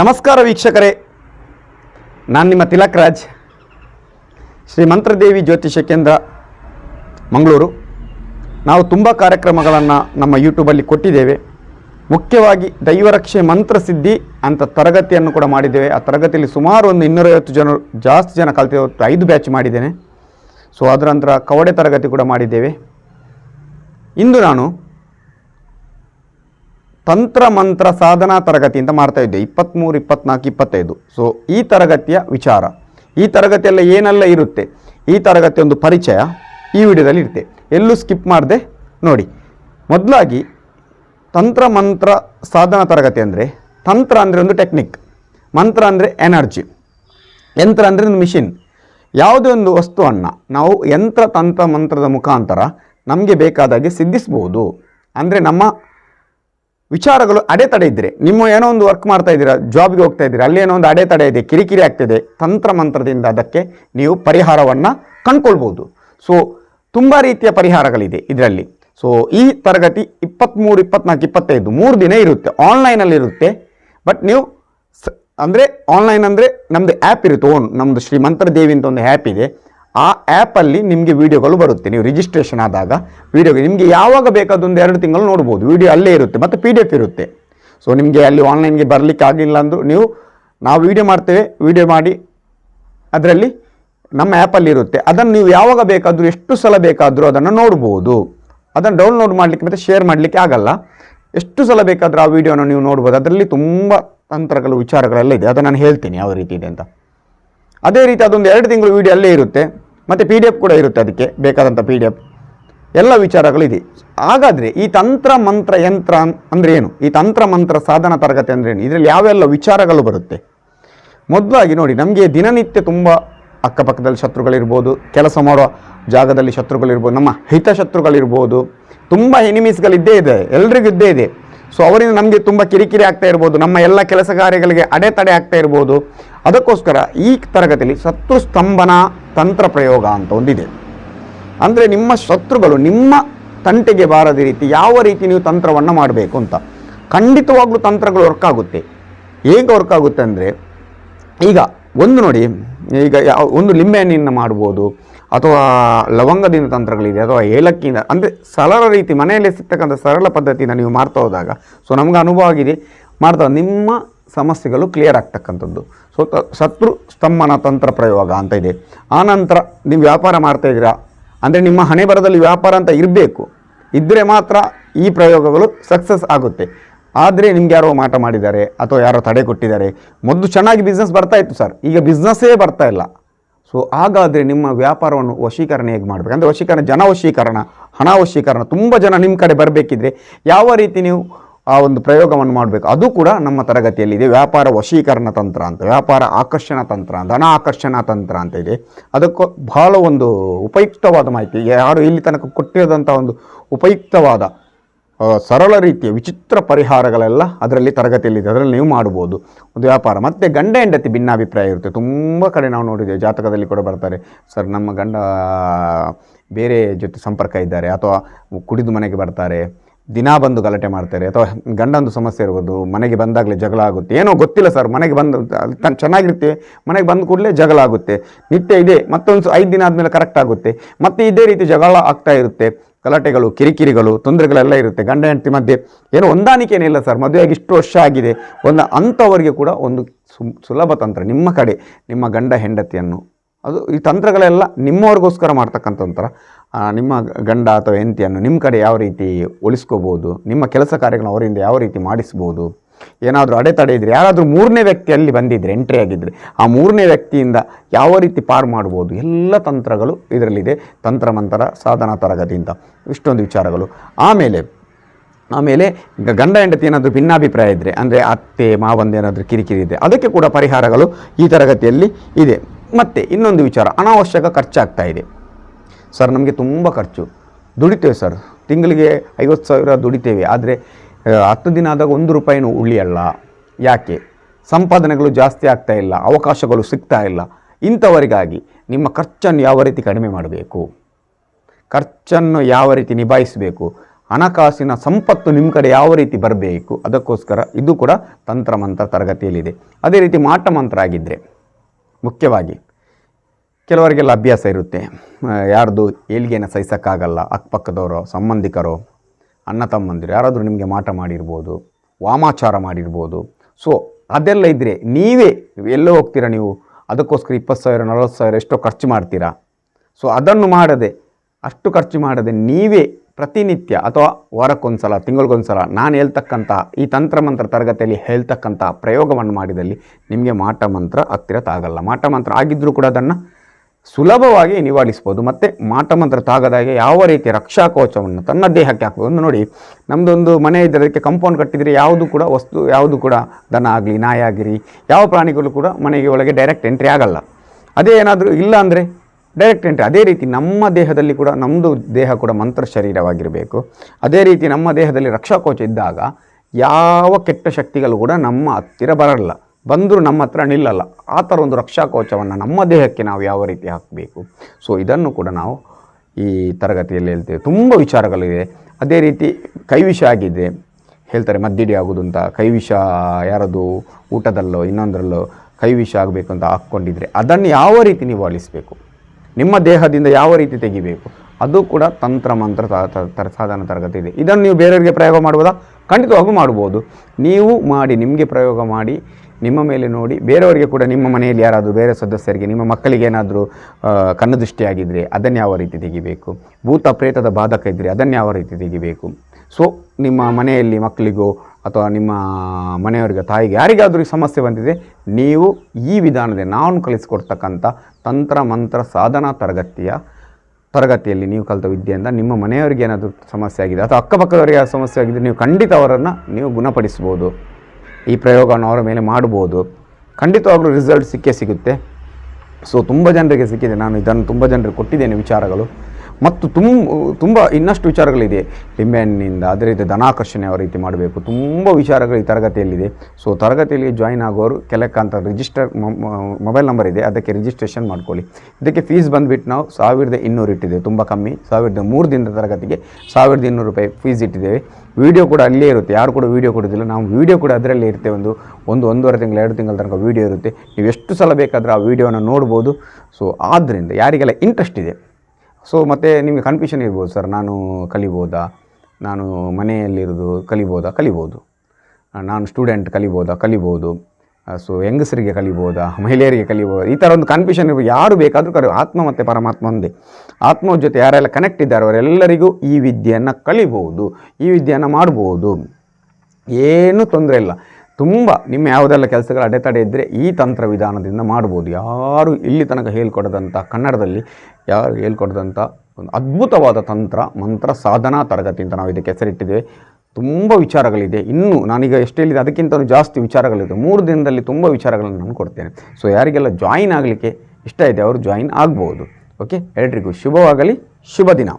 ನಮಸ್ಕಾರ ವೀಕ್ಷಕರೇ. ನಾನು ನಿಮ್ಮ ತಿಲಕ್ ರಾಜ್. ಶ್ರೀ ಮಂತ್ರದೇವಿ ಜ್ಯೋತಿಷ್ಯ ಕೇಂದ್ರ, ಮಂಗಳೂರು. ನಾವು ತುಂಬ ಕಾರ್ಯಕ್ರಮಗಳನ್ನು ನಮ್ಮ ಯೂಟ್ಯೂಬಲ್ಲಿ ಕೊಟ್ಟಿದ್ದೇವೆ. ಮುಖ್ಯವಾಗಿ ದೈವರಕ್ಷೆ ಮಂತ್ರಸಿದ್ಧಿ ಅಂತ ತರಗತಿಯನ್ನು ಕೂಡ ಮಾಡಿದ್ದೇವೆ. ಆ ತರಗತಿಯಲ್ಲಿ ಸುಮಾರು ಒಂದು ಇನ್ನೂರೈವತ್ತು ಜನ, ಜಾಸ್ತಿ ಜನ ಕಲಿತು ಐದು ಬ್ಯಾಚ್ ಮಾಡಿದ್ದೇನೆ. ಸೊ ಅದರ ನಂತರ ಕವಡೆ ತರಗತಿ ಕೂಡ ಮಾಡಿದ್ದೇವೆ. ಇಂದು ನಾನು ತಂತ್ರ ಮಂತ್ರ ಸಾಧನಾ ತರಗತಿ ಅಂತ ಮಾಡ್ತಾ ಇದ್ದೆ. ಇಪ್ಪತ್ತ್ಮೂರು ಇಪ್ಪತ್ನಾಲ್ಕು, ಇಪ್ಪತ್ತೈದು. ಸೊ ಈ ತರಗತಿಯ ವಿಚಾರ. ಈ ತರಗತಿಯೆಲ್ಲ ಏನೆಲ್ಲ ಇರುತ್ತೆ? ಈ ತರಗತಿ ಒಂದು ಪರಿಚಯ ಈ ವಿಡಿಯೋದಲ್ಲಿ ಇರುತ್ತೆ. ಎಲ್ಲೂ ಸ್ಕಿಪ್ ಮಾಡದೆ ನೋಡಿ. ಮೊದಲಾಗಿ ತಂತ್ರ ಮಂತ್ರ ಸಾಧನಾ ತರಗತಿ ಅಂದರೆ ತಂತ್ರ ಅಂದರೆ ಒಂದು ಟೆಕ್ನಿಕ್. ಮಂತ್ರ ಅಂದರೆ ಎನರ್ಜಿ. ಯಂತ್ರ ಅಂದರೆ ಒಂದು ಮಿಷಿನ್. ಯಾವುದೇ ಒಂದು ವಸ್ತುವನ್ನು ನಾವು ಯಂತ್ರ ತಂತ್ರ ಮಂತ್ರದ ಮುಖಾಂತರ ನಮಗೆ ಬೇಕಾದಾಗೆ ಸಿದ್ಧಿಸ್ಬೋದು. ಅಂದರೆ ನಮ್ಮ ವಿಚಾರಗಳು ಅಡೆತಡೆ ಇದ್ದರೆ ನಿಮ್ಮ ಏನೋ ಒಂದು ವರ್ಕ್ ಮಾಡ್ತಾ ಇದ್ದೀರಾ ಜಾಬ್ಗೆ ಹೋಗ್ತಾ ಇದ್ದೀರಾ, ಅಲ್ಲಿ ಏನೋ ಒಂದು ಅಡೆತಡೆ ಇದೆ, ಕಿರಿಕಿರಿ ಆಗ್ತಿದೆ, ತಂತ್ರ ಮಂತ್ರದಿಂದ ಅದಕ್ಕೆ ನೀವು ಪರಿಹಾರವನ್ನು ಕಂಡ್ಕೊಳ್ಬೋದು. ಸೊ ತುಂಬ ರೀತಿಯ ಪರಿಹಾರಗಳಿದೆ ಇದರಲ್ಲಿ. ಸೊ ಈ ತರಗತಿ ಇಪ್ಪತ್ತ್ಮೂರು ಇಪ್ಪತ್ನಾಲ್ಕು, ಇಪ್ಪತ್ತೈದು, ಮೂರು ದಿನ ಇರುತ್ತೆ. ಆನ್ಲೈನಲ್ಲಿ ಇರುತ್ತೆ. ಬಟ್ ನೀವು ಸ, ಅಂದರೆ ಆನ್ಲೈನ್ ಅಂದರೆ ನಮ್ಮದು ಆ್ಯಪ್ ಇರುತ್ತೆ ಓನ್ ನಮ್ಮದು ಶ್ರೀ ಮಂತ್ರದೇವಿ ಅಂತ ಒಂದು ಆ್ಯಪ್ ಇದೆ. ಆ ಆ್ಯಪಲ್ಲಿ ನಿಮಗೆ ವೀಡಿಯೋಗಳು ಬರುತ್ತೆ. ನೀವು ರಿಜಿಸ್ಟ್ರೇಷನ್ ಆದಾಗ ವೀಡಿಯೋ ನಿಮಗೆ ಯಾವಾಗ ಬೇಕಾದೊಂದು ಎರಡು ತಿಂಗಳು ನೋಡ್ಬೋದು. ವೀಡಿಯೋ ಅಲ್ಲೇ ಇರುತ್ತೆ, ಮತ್ತು ಪಿ ಎಫ್ ಇರುತ್ತೆ. ಸೊ ನಿಮಗೆ ಅಲ್ಲಿ ಆನ್ಲೈನ್ಗೆ ಬರಲಿಕ್ಕೆ ಆಗಿಲ್ಲ ಅಂದರೂ ನೀವು, ನಾವು ವೀಡಿಯೋ ಮಾಡ್ತೇವೆ, ವೀಡಿಯೋ ಮಾಡಿ, ಅದರಲ್ಲಿ ನಮ್ಮ ಆ್ಯಪಲ್ಲಿ ಇರುತ್ತೆ. ಅದನ್ನು ನೀವು ಯಾವಾಗ ಬೇಕಾದರೂ, ಎಷ್ಟು ಸಲ ಬೇಕಾದರೂ ಅದನ್ನು ನೋಡ್ಬೋದು. ಅದನ್ನು ಡೌನ್ಲೋಡ್ ಮಾಡಲಿಕ್ಕೆ ಮತ್ತು ಶೇರ್ ಮಾಡಲಿಕ್ಕೆ ಆಗಲ್ಲ. ಎಷ್ಟು ಸಲ ಬೇಕಾದರೂ ಆ ವಿಡಿಯೋನ ನೀವು ನೋಡ್ಬೋದು. ಅದರಲ್ಲಿ ತುಂಬ ತಂತ್ರಗಳು, ವಿಚಾರಗಳೆಲ್ಲ ಇದೆ. ಅದನ್ನು ನಾನು ಹೇಳ್ತೀನಿ ಯಾವ ರೀತಿ ಇದೆ ಅಂತ. ಅದೇ ರೀತಿ ಅದೊಂದು ಎರಡು ತಿಂಗಳು ವೀಡಿಯೋ ಅಲ್ಲೇ ಇರುತ್ತೆ. ಮತ್ತು ಪಿ ಡಿ ಎಫ್ ಕೂಡ ಇರುತ್ತೆ ಅದಕ್ಕೆ ಬೇಕಾದಂಥ ಪಿ ಡಿ ಎಫ್ ಎಲ್ಲ ವಿಚಾರಗಳಿದೆ. ಹಾಗಾದರೆ ಈ ತಂತ್ರ, ಮಂತ್ರ, ಯಂತ್ರ ಅಂದರೆ ಏನು? ಈ ತಂತ್ರ, ಮಂತ್ರ ಸಾಧನ, ತರಗತಿ ಅಂದರೆ ಏನು? ಇದರಲ್ಲಿ ಯಾವೆಲ್ಲ ವಿಚಾರಗಳು ಬರುತ್ತೆ? ಮೊದಲಾಗಿ ನೋಡಿ, ನಮಗೆ ದಿನನಿತ್ಯ ತುಂಬ ಅಕ್ಕಪಕ್ಕದಲ್ಲಿ ಶತ್ರುಗಳಿರ್ಬೋದು, ಕೆಲಸ ಮಾಡುವ ಜಾಗದಲ್ಲಿ ಶತ್ರುಗಳಿರ್ಬೋದು, ನಮ್ಮ ಹಿತಶತ್ರುಗಳಿರ್ಬೋದು, ತುಂಬ ಎನಿಮೀಸ್ಗಳಿದ್ದೇ ಇದೆ, ಎಲ್ರಿಗೂ ಇದ್ದೇ ಇದೆ. ಸೊ ಅವರಿಂದ ನಮಗೆ ತುಂಬ ಕಿರಿಕಿರಿ ಆಗ್ತಾ ಇರ್ಬೋದು. ನಮ್ಮ ಎಲ್ಲ ಕೆಲಸ ಕಾರ್ಯಗಳಿಗೆ ಅಡೆತಡೆ ಆಗ್ತಾ ಇರ್ಬೋದು. ಅದಕ್ಕೋಸ್ಕರ ಈ ತರಗತಿಯಲ್ಲಿ ಶತ್ರು ಸ್ತಂಭನ ತಂತ್ರ ಪ್ರಯೋಗ ಅಂತ ಒಂದಿದೆ. ಅಂದರೆ ನಿಮ್ಮ ಶತ್ರುಗಳು ನಿಮ್ಮ ತಂಟೆಗೆ ಬಾರದ ರೀತಿ ಯಾವ ರೀತಿ ನೀವು ತಂತ್ರವನ್ನು ಮಾಡಬೇಕು ಅಂತ. ಖಂಡಿತವಾಗ್ಲೂ ತಂತ್ರಗಳು ವರ್ಕ್ ಆಗುತ್ತೆ. ಹೇಗೆ ವರ್ಕ್ ಆಗುತ್ತೆ ಅಂದರೆ ಈಗ ಒಂದು ನೋಡಿ, ಈಗ ಯಾವ, ಒಂದು ಲಿಂಬೆಹಣ್ಣಿನ ಮಾಡ್ಬೋದು, ಅಥವಾ ಲವಂಗದಿಂದ ತಂತ್ರಗಳಿದೆ, ಅಥವಾ ಏಲಕ್ಕಿಯಿಂದ, ಅಂದರೆ ಸರಳ ರೀತಿ, ಮನೆಯಲ್ಲೇ ಸಿಗ್ತಕ್ಕಂಥ ಸರಳ ಪದ್ಧತಿಯಿಂದ ನೀವು ಮಾಡ್ತಾ ಹೋದಾಗ, ಸೊ ನಮ್ಗೆ ಅನುಭವ ಆಗಿದೆ. ಮಾಡ್ತಾ ನಿಮ್ಮ ಸಮಸ್ಯೆಗಳು ಕ್ಲಿಯರ್ ಆಗ್ತಕ್ಕಂಥದ್ದು. ಸೊ ಶತ್ರು ಸ್ತಂಭನ ತಂತ್ರ ಪ್ರಯೋಗ ಅಂತ ಇದೆ. ಆನಂತರ ನೀವು ವ್ಯಾಪಾರ ಮಾಡ್ತಾ ಇದ್ದೀರಾ, ಅಂದರೆ ನಿಮ್ಮ ಹಣೆ ಬರದಲ್ಲಿ ವ್ಯಾಪಾರ ಅಂತ ಇರಬೇಕು. ಇದ್ದರೆ ಮಾತ್ರ ಈ ಪ್ರಯೋಗಗಳು ಸಕ್ಸಸ್ ಆಗುತ್ತೆ. ಆದರೆ ನಿಮ್ಗೆ ಯಾರೋ ಮಾಟ ಮಾಡಿದ್ದಾರೆ ಅಥವಾ ಯಾರೋ ತಡೆ ಕೊಟ್ಟಿದ್ದಾರೆ. ಮೊದಲು ಚೆನ್ನಾಗಿ ಬಿಸ್ನೆಸ್ ಬರ್ತಾ ಇತ್ತು ಸರ್ ಈಗ ಬಿಸ್ನೆಸ್ಸೇ ಬರ್ತಾ ಇಲ್ಲ. ಸೊ ಹಾಗಾದರೆ ನಿಮ್ಮ ವ್ಯಾಪಾರವನ್ನು ವಶೀಕರಣ ಹೇಗೆ ಮಾಡಬೇಕು? ಅಂದರೆ ವಶೀಕರಣ, ಜನ ವಶೀಕರಣ, ಹಣ ವಶೀಕರಣ, ತುಂಬ ಜನ ನಿಮ್ಮ ಕಡೆ ಬರಬೇಕಿದ್ರೆ ಯಾವ ರೀತಿ ನೀವು ಆ ಒಂದು ಪ್ರಯೋಗವನ್ನು ಮಾಡಬೇಕು? ಅದು ಕೂಡ ನಮ್ಮ ತರಗತಿಯಲ್ಲಿದೆ ವ್ಯಾಪಾರ ವಶೀಕರಣ ತಂತ್ರ ಅಂತ, ವ್ಯಾಪಾರ ಆಕರ್ಷಣ ತಂತ್ರ ಹಣ ಆಕರ್ಷಣಾ ತಂತ್ರ ಅಂತ ಇದೆ. ಅದಕ್ಕೂ ಬಹಳ ಒಂದು ಉಪಯುಕ್ತವಾದ ಮಾಹಿತಿ. ಯಾರು ಇಲ್ಲಿ ತನಕ ಕೊಟ್ಟಿರೋದಂಥ ಒಂದು ಉಪಯುಕ್ತವಾದ ಸರಳ ರೀತಿಯ ವಿಚಿತ್ರ ಪರಿಹಾರಗಳೆಲ್ಲ ಅದರಲ್ಲಿ ತರಗತಿಯಲ್ಲಿದೆ ಅದರಲ್ಲಿ ನೀವು ಮಾಡ್ಬೋದು. ಒಂದು ವ್ಯಾಪಾರ. ಮತ್ತು ಗಂಡ ಹೆಂಡತಿ ಭಿನ್ನಾಭಿಪ್ರಾಯ ಇರುತ್ತೆ. ತುಂಬ ಕಡೆ ನಾವು ನೋಡಿದ್ದೇವೆ. ಜಾತಕದಲ್ಲಿ ಕೂಡ ಬರ್ತಾರೆ. ಸರ್, ನಮ್ಮ ಗಂಡ ಬೇರೆ ಜೊತೆ ಸಂಪರ್ಕ ಇದ್ದಾರೆ. ಅಥವಾ ಕುಡಿದು ಮನೆಗೆ ಬರ್ತಾರೆ. ದಿನ ಬಂದು ಗಲಾಟೆ ಮಾಡ್ತಾರೆ. ಅಥವಾ ಗಂಡಂದು ಸಮಸ್ಯೆ ಇರ್ಬೋದು. ಮನೆಗೆ ಬಂದಾಗಲೇ ಜಗಳ ಆಗುತ್ತೆ. ಏನೋ ಗೊತ್ತಿಲ್ಲ ಸರ್. ಮನೆಗೆ ಬಂದು ಅಲ್ಲಿ ತನ್ ಚೆನ್ನಾಗಿರುತ್ತೆ. ಮನೆಗೆ ಬಂದ ಕೂಡಲೇ ಜಗಳ ಆಗುತ್ತೆ. ನಿತ್ಯ ಇದೆ. ಮತ್ತೊಂದು ಐದು ದಿನ ಆದಮೇಲೆ ಕರೆಕ್ಟ್ ಆಗುತ್ತೆ. ಮತ್ತು ಇದೇ ರೀತಿ ಜಗಳ ಆಗ್ತಾ ಇರುತ್ತೆ. ಗಲಾಟೆಗಳು, ಕಿರಿಕಿರಿಗಳು, ತೊಂದರೆಗಳೆಲ್ಲ ಇರುತ್ತೆ. ಗಂಡ, ಹೆಂಡತಿ ಮಧ್ಯೆ ಏನೋ ಹೊಂದಾಣಿಕೆನೇ ಇಲ್ಲ ಸರ್. ಮದುವೆಯಾಗಿ ಇಷ್ಟು ವರ್ಷ ಆಗಿದೆ. ಒಂದು ಅಂಥವರಿಗೆ ಕೂಡ ಒಂದು ಸುಲಭ ತಂತ್ರ. ನಿಮ್ಮ ಕಡೆ, ನಿಮ್ಮ ಗಂಡ, ಹೆಂಡತಿಯನ್ನು. ಅದು ಈ ತಂತ್ರಗಳೆಲ್ಲ ನಿಮ್ಮವ್ರಿಗೋಸ್ಕರ ಮಾಡ್ತಕ್ಕಂಥ ತಂತ್ರ ನಿಮ್ಮ ಗಂಡ ಅಥವಾ ಹೆಂಡತಿಯನ್ನು ನಿಮ್ಮ ಕಡೆ ಯಾವ ರೀತಿ ಉಳಿಸ್ಕೋಬೋದು, ನಿಮ್ಮ ಕೆಲಸ ಕಾರ್ಯಗಳನ್ನು ಅವರಿಂದ ಯಾವ ರೀತಿ ಮಾಡಿಸ್ಬೋದು ಏನಾದರೂ ಅಡೆತಡೆ ಇದ್ದರೆ ಯಾರಾದರೂ ಮೂರನೇ ವ್ಯಕ್ತಿ ಅಲ್ಲಿ ಬಂದಿದ್ದರೆ ಎಂಟ್ರಿ ಆಗಿದ್ದರೆ ಆ ಮೂರನೇ ವ್ಯಕ್ತಿಯಿಂದ ಯಾವ ರೀತಿ ಪಾರು ಮಾಡ್ಬೋದು? ಎಲ್ಲ ತಂತ್ರಗಳು ಇದರಲ್ಲಿದೆ. ತಂತ್ರ, ಮಂತ್ರ, ಸಾಧನಾ ತರಗತಿಯಿಂದ. ಇಷ್ಟೊಂದು ವಿಚಾರಗಳು. ಆಮೇಲೆ ಆಮೇಲೆ ಗಂಡ, ಹೆಂಡತಿ ಏನಾದರೂ ಭಿನ್ನಾಭಿಪ್ರಾಯ ಇದ್ದರೆ ಅಂದರೆ ಅತ್ತೆ, ಮಾವಂದು ಏನಾದರೂ ಕಿರಿಕಿರಿ ಇದೆ ಅದಕ್ಕೆ ಕೂಡ ಪರಿಹಾರಗಳು ಈ ತರಗತಿಯಲ್ಲಿ ಇದೆ. ಮತ್ತು ಇನ್ನೊಂದು ವಿಚಾರ, ಅನಾವಶ್ಯಕ ಖರ್ಚಾಗ್ತಾ ಇದೆ. ಸರ್, ನಮಗೆ ತುಂಬ ಖರ್ಚು. ದುಡಿತೇವೆ ಸರ್. ತಿಂಗಳಿಗೆ ಐವತ್ತು ಸಾವಿರ ದುಡಿತೇವೆ. ಆದರೆ ಹತ್ತು ದಿನ ಆದಾಗ ಒಂದು ರೂಪಾಯಿನೂ ಉಳಿಯಲ್ಲ. ಯಾಕೆ? ಸಂಪಾದನೆಗಳು ಜಾಸ್ತಿ ಆಗ್ತಾ ಇಲ್ಲ, ಅವಕಾಶಗಳು ಸಿಗ್ತಾ ಇಲ್ಲ. ಇಂಥವರಿಗಾಗಿ ನಿಮ್ಮ ಖರ್ಚನ್ನು ಯಾವ ರೀತಿ ಕಡಿಮೆ ಮಾಡಬೇಕು? ಖರ್ಚನ್ನು ಯಾವ ರೀತಿ ನಿಭಾಯಿಸಬೇಕು? ಹಣಕಾಸಿನ ಸಂಪತ್ತು ನಿಮ್ಮ ಕಡೆ ಯಾವ ರೀತಿ ಬರಬೇಕು? ಅದಕ್ಕೋಸ್ಕರ ಇದು ಕೂಡ ತಂತ್ರಮಂತ್ರ ತರಗತಿಯಲ್ಲಿದೆ. ಅದೇ ರೀತಿ ಮಾಟ ಮಂತ್ರ ಆಗಿದ್ದರೆ ಮುಖ್ಯವಾಗಿ ಕೆಲವರಿಗೆಲ್ಲ ಅಭ್ಯಾಸ ಇರುತ್ತೆ. ಯಾರ್ದು ಏಳಿಗೆನ ಸಹಿಸೋಕ್ಕಾಗಲ್ಲ, ಅಕ್ಕಪಕ್ಕದವರೋ, ಸಂಬಂಧಿಕರು ಅಣ್ಣ ತಮ್ಮಂದಿರು, ಯಾರಾದರೂ ನಿಮಗೆ ಮಾಟ ಮಾಡಿರ್ಬೋದು, ವಾಮಾಚಾರ ಮಾಡಿರ್ಬೋದು. ಸೊ ಅದೆಲ್ಲ ಇದ್ದರೆ ನೀವೇ ಎಲ್ಲೋ ಹೋಗ್ತೀರಾ ನೀವು? ಅದಕ್ಕೋಸ್ಕರ ಇಪ್ಪತ್ತು ಸಾವಿರ, ನಲವತ್ತು ಸಾವಿರ ಎಷ್ಟೋ ಖರ್ಚು ಮಾಡ್ತೀರಾ? ಸೊ ಅದನ್ನು ಮಾಡದೆ, ಅಷ್ಟು ಖರ್ಚು ಮಾಡದೆ ನೀವೇ ಪ್ರತಿನಿತ್ಯ ಅಥವಾ ವಾರಕ್ಕೊಂದ್ಸಲ, ತಿಂಗಳಿಗೊಂದ್ಸಲ ನಾನು ಹೇಳ್ತಕ್ಕಂಥ ಈ ತಂತ್ರಮಂತ್ರ ತರಗತಿಯಲ್ಲಿ ಹೇಳ್ತಕ್ಕಂಥ ಪ್ರಯೋಗವನ್ನು ಮಾಡಿದಲ್ಲಿ ನಿಮಗೆ ಮಾಟ ಮಂತ್ರ ಹತ್ತಿರ ತಾಗಲ್ಲ. ಮಾಟ ಮಂತ್ರ ಆಗಿದ್ದರೂ ಕೂಡ ಅದನ್ನು ಸುಲಭವಾಗಿ ನಿವಾರಿಸ್ಬೋದು ಮತ್ತು ಮಾಟ ಮಂತ್ರ ತಾಗದಾಗೆ ಯಾವ ರೀತಿಯ ರಕ್ಷಾ ಕವಚವನ್ನು ತನ್ನ ದೇಹಕ್ಕೆ ಹಾಕ್ಬೋದು ನೋಡಿ. ನಮ್ಮದೊಂದು ಮನೆ ಇದ್ದರೆ ಅದಕ್ಕೆ ಕಂಪೌಂಡ್ ಕಟ್ಟಿದರೆ ಯಾವುದು ಕೂಡ ವಸ್ತು, ಯಾವುದು ಕೂಡ ದನ ಆಗಲಿ, ನಾಯಿ ಆಗಿರಿ ಯಾವ ಪ್ರಾಣಿಗಳು ಕೂಡ ಮನೆಗೆ ಒಳಗೆ ಡೈರೆಕ್ಟ್ ಎಂಟ್ರಿ ಆಗಲ್ಲ. ಅದೇ ಏನಾದರೂ ಇಲ್ಲ ಅಂದರೆ ಡೈರೆಕ್ಟ್ ಎಂಟ್ರಿ ಅದೇ ರೀತಿ ನಮ್ಮ ದೇಹದಲ್ಲಿ ಕೂಡ ನಮ್ಮದು ದೇಹ ಕೂಡ ಮಂತ್ರ ಶರೀರವಾಗಿರಬೇಕು. ಅದೇ ರೀತಿ ನಮ್ಮ ದೇಹದಲ್ಲಿ ರಕ್ಷಾಕೋಚ ಇದ್ದಾಗ ಯಾವ ಕೆಟ್ಟ ಶಕ್ತಿಗಳು ಕೂಡ ನಮ್ಮ ಹತ್ತಿರ ಬರಲ್ಲ. ಬಂದರೂ ನಮ್ಮ ಹತ್ರ ನಿಲ್ಲಲ್ಲ. ಆ ಥರ ಒಂದು ರಕ್ಷಾಕವಚವನ್ನು ನಮ್ಮ ದೇಹಕ್ಕೆ ನಾವು ಯಾವ ರೀತಿ ಹಾಕಬೇಕು? ಸೊ ಇದನ್ನು ಕೂಡ ನಾವು ಈ ತರಗತಿಯಲ್ಲಿ ಹೇಳ್ತೇವೆ. ತುಂಬ ವಿಚಾರಗಳಿವೆ. ಅದೇ ರೀತಿ ಕೈವಿಷ ಆಗಿದೆ. ಹೇಳ್ತಾರೆ, ಮದ್ದಿಡಿ ಆಗೋದು ಅಂತ. ಕೈವಿಷ ಯಾರದು ಊಟದಲ್ಲೋ, ಇನ್ನೊಂದರಲ್ಲೋ ಕೈವಿಷ ಆಗಬೇಕು ಅಂತ ಹಾಕ್ಕೊಂಡಿದ್ರೆ ಅದನ್ನು ಯಾವ ರೀತಿ ನಿವಾರಿಸಬೇಕು ನಿಮ್ಮ ದೇಹದಿಂದ ಯಾವ ರೀತಿ ತೆಗಿಬೇಕು? ಅದು ಕೂಡ ತಂತ್ರ, ಮಂತ್ರ ಸಾಧನ ತರಗತಿ ಇದೆ. ಇದನ್ನು ನೀವು ಬೇರೆಯವರಿಗೆ ಪ್ರಯೋಗ ಮಾಡ್ಬೋದಾ? ಖಂಡಿತವಾಗೂ ಮಾಡ್ಬೋದು. ನೀವು ಮಾಡಿ, ನಿಮಗೆ ಪ್ರಯೋಗ ಮಾಡಿ ನಿಮ್ಮ ಮೇಲೆ ನೋಡಿ, ಬೇರೆಯವರಿಗೆ ಕೂಡ ನಿಮ್ಮ ಮನೆಯಲ್ಲಿ ಯಾರಾದರೂ ಬೇರೆ ಸದಸ್ಯರಿಗೆ, ನಿಮ್ಮ ಮಕ್ಕಳಿಗೆ ಏನಾದರೂ ಕಣ್ಣು ದೃಷ್ಟಿಯಾಗಿದ್ದರೆ ಅದನ್ನು ಯಾವ ರೀತಿ ತೆಗಿಬೇಕು? ಭೂತ ಪ್ರೇತದ ಬಾಧಕ ಇದ್ದರೆ ಅದನ್ನು ಯಾವ ರೀತಿ ತೆಗಿಬೇಕು? ಸೊ ನಿಮ್ಮ ಮನೆಯಲ್ಲಿ ಮಕ್ಕಳಿಗೋ ಅಥವಾ ನಿಮ್ಮ ಮನೆಯವರಿಗೆ, ತಾಯಿಗೆ ಯಾರಿಗಾದರೂ ಸಮಸ್ಯೆ ಬಂದಿದೆ ನೀವು ಈ ವಿಧಾನದಲ್ಲಿ ನಾನು ಕಲಿಸಿಕೊಡ್ತಕ್ಕಂಥ ತಂತ್ರ, ಮಂತ್ರ, ಸಾಧನಾ ತರಗತಿಯ, ತರಗತಿಯಲ್ಲಿ ನೀವು ಕಲಿತ ವಿದ್ಯೆಯಿಂದ ನಿಮ್ಮ ಮನೆಯವರಿಗೆ ಏನಾದರೂ ಸಮಸ್ಯೆ ಆಗಿದೆ ಅಥವಾ ಅಕ್ಕಪಕ್ಕದವರಿಗೆ ಆ ಸಮಸ್ಯೆ ಆಗಿದ್ದರೆ ನೀವು ಖಂಡಿತ ಅವರನ್ನು ನೀವು ಗುಣಪಡಿಸ್ಬೋದು. ಈ ಪ್ರಯೋಗವನ್ನು ಅವರ ಮೇಲೆ ಮಾಡ್ಬೋದು. ಖಂಡಿತವಾಗ್ಲೂ ರಿಸಲ್ಟ್ ಸಿಕ್ಕೇ ಸಿಗುತ್ತೆ. ಸೊ ತುಂಬ ಜನರಿಗೆ ಸಿಕ್ಕಿದೆ. ನಾನು ಇದನ್ನು ತುಂಬ ಜನರಿಗೆ ಕೊಟ್ಟಿದ್ದೇನೆ ವಿಚಾರಗಳು. ಮತ್ತು ತುಂಬ ತುಂಬ ಇನ್ನಷ್ಟು ವಿಚಾರಗಳಿದೆ. ಲಿಂಬೆಹಣ್ಣಿನಿಂದ, ಅದೇ ರೀತಿ ಧನಾಕರ್ಷಣೆ ಯಾವ ರೀತಿ ಮಾಡಬೇಕು, ತುಂಬ ವಿಚಾರಗಳು ಈ ತರಗತಿಯಲ್ಲಿದೆ. ಸೊ ತರಗತಿಯಲ್ಲಿ ಜಾಯಿನ್ ಆಗೋರು ಕೆಲಕ್ಕಂತ ರಿಜಿಸ್ಟರ್ ಮೊಬೈಲ್ ನಂಬರ್ ಇದೆ, ಅದಕ್ಕೆ ರಿಜಿಸ್ಟ್ರೇಷನ್ ಮಾಡ್ಕೊಳ್ಳಿ. ಇದಕ್ಕೆ ಫೀಸ್ ಬಂದುಬಿಟ್ಟು ನಾವು ಸಾವಿರದ ಇನ್ನೂರು ಇಟ್ಟಿದ್ದೇವೆ, ತುಂಬ ಕಮ್ಮಿ. ಸಾವಿರದ ಮೂರು ದಿನದ ತರಗತಿಗೆ ಸಾವಿರದ ಇನ್ನೂರು ರೂಪಾಯಿ ಫೀಸ್ ಇಟ್ಟಿದ್ದೇವೆ. ವಿಡಿಯೋ ಕೂಡ ಅಲ್ಲೇ ಇರುತ್ತೆ, ಯಾರು ಕೂಡ ವೀಡಿಯೋ ಕೊಡೋದಿಲ್ಲ. ನಾವು ವಿಡಿಯೋ ಕೂಡ ಅದರಲ್ಲೇ ಇರ್ತೇವೆ, ಒಂದು ಒಂದು ಒಂದೂವರೆ ತಿಂಗಳು, ಎರಡು ತಿಂಗಳ ತನಕ ವೀಡಿಯೋ ಇರುತ್ತೆ. ನೀವು ಎಷ್ಟು ಸಲ ಬೇಕಾದರೂ ಆ ವೀಡಿಯೋನ ನೋಡ್ಬೋದು. ಸೊ ಆದ್ದರಿಂದ ಯಾರಿಗೆಲ್ಲ ಇಂಟ್ರೆಸ್ಟ್ ಇದೆ ಸೊ ಮತ್ತು ನಿಮಗೆ ಕನ್ಫ್ಯೂಷನ್ ಇರ್ಬೋದು ಸರ್ ನಾನು ಕಲಿಬೋದಾ? ನಾನು ಮನೆಯಲ್ಲಿರೋದು ಕಲಿಬೋದಾ? ಕಲಿಬೋದು. ನಾನು ಸ್ಟೂಡೆಂಟ್ ಕಲಿಬೋದಾ? ಕಲಿಬೋದು. ಸೊ ಹೆಂಗಸರಿಗೆ ಕಲಿಬೋದಾ? ಮಹಿಳೆಯರಿಗೆ ಕಲಿಬೋದು? ಈ ಥರ ಒಂದು ಕನ್ಫ್ಯೂಷನ್ ಇರ್ಬೋದು. ಯಾರು ಬೇಕಾದರೂ ಕಲಿ ಆತ್ಮ ಮತ್ತು ಪರಮಾತ್ಮ ಒಂದೇ. ಆತ್ಮ ಜೊತೆ ಯಾರೆಲ್ಲ ಕನೆಕ್ಟ್ ಇದ್ದಾರೆ ಅವರೆಲ್ಲರಿಗೂ ಈ ವಿದ್ಯೆಯನ್ನು ಕಲಿಬೋದು. ಈ ವಿದ್ಯೆಯನ್ನು ಮಾಡ್ಬೋದು. ಏನೂ ತೊಂದರೆ ಇಲ್ಲ. ತುಂಬ ನಿಮ್ಮ ಯಾವುದೆಲ್ಲ ಕೆಲಸಗಳ ಅಡೆತಡೆ ಇದ್ದರೆ ಈ ತಂತ್ರ ವಿಧಾನದಿಂದ ಮಾಡ್ಬೋದು. ಯಾರು ಇಲ್ಲಿ ತನಕ ಹೇಳ್ಕೊಡದಂಥ ಕನ್ನಡದಲ್ಲಿ ಯಾರು ಹೇಳ್ಕೊಡದಂಥ ಒಂದು ಅದ್ಭುತವಾದ ತಂತ್ರ, ಮಂತ್ರ ಸಾಧನಾ ತರಗತಿ ಅಂತ ನಾವು ಇದಕ್ಕೆ ಹೆಸರಿಟ್ಟಿದ್ದೇವೆ. ತುಂಬ ವಿಚಾರಗಳಿದೆ. ಇನ್ನೂ ನಾನೀಗ ಎಷ್ಟು ಹೇಳಿದೆ ಅದಕ್ಕಿಂತ ಜಾಸ್ತಿ ವಿಚಾರಗಳಿದೆ. ಮೂರು ದಿನದಲ್ಲಿ ತುಂಬ ವಿಚಾರಗಳನ್ನು ನಾನು ಕೊಡ್ತೇನೆ. ಸೊ ಯಾರಿಗೆಲ್ಲ ಜಾಯಿನ್ ಆಗಲಿಕ್ಕೆ ಇಷ್ಟ ಇದೆ, ಅವರು ಜಾಯಿನ್ ಆಗ್ಬೋದು. ಓಕೆ ಎಲ್ರಿಗೂ ಶುಭವಾಗಲಿ. ಶುಭ ದಿನ.